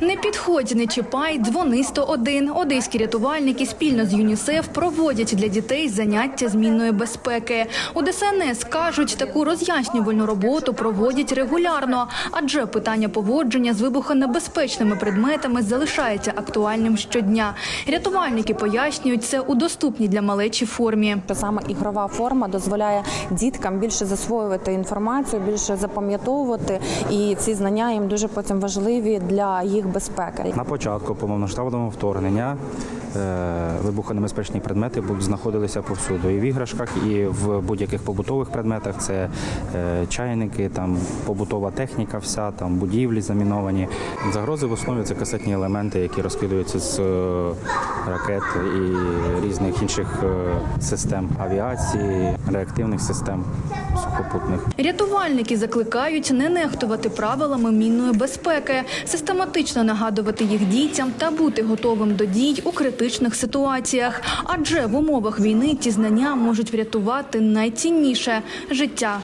Не підходь, не чіпай, дзвони 101. Одеські рятувальники спільно з ЮНІСЕФ проводять для дітей заняття змінної безпеки. У ДСНС кажуть, таку роз'яснювальну роботу проводять регулярно, адже питання поводження з вибухонебезпечними предметами залишається актуальним щодня. Рятувальники пояснюють це у доступній для малечі формі. саме ігрова форма дозволяє діткам більше засвоювати інформацію, більше запам'ятовувати, і ці знання їм дуже потім важливі для їх безпеки. На початку повномасштабного вторгнення е, вибухонебезпечні предмети знаходилися повсюду. І в іграшках, і в будь-яких побутових предметах. Це е, чайники, там побутова техніка, вся там будівлі заміновані. Загрози в основі це касетні елементи, які розкидаються з е, ракет і різних інших е, систем авіації, реактивних систем сухопутних. Рятувальники закликають не нехтувати правилами мінної безпеки, систематично нагадувати їх дітям та бути готовим до дій у критичних ситуаціях. Адже в умовах війни ці знання можуть врятувати найцінніше життя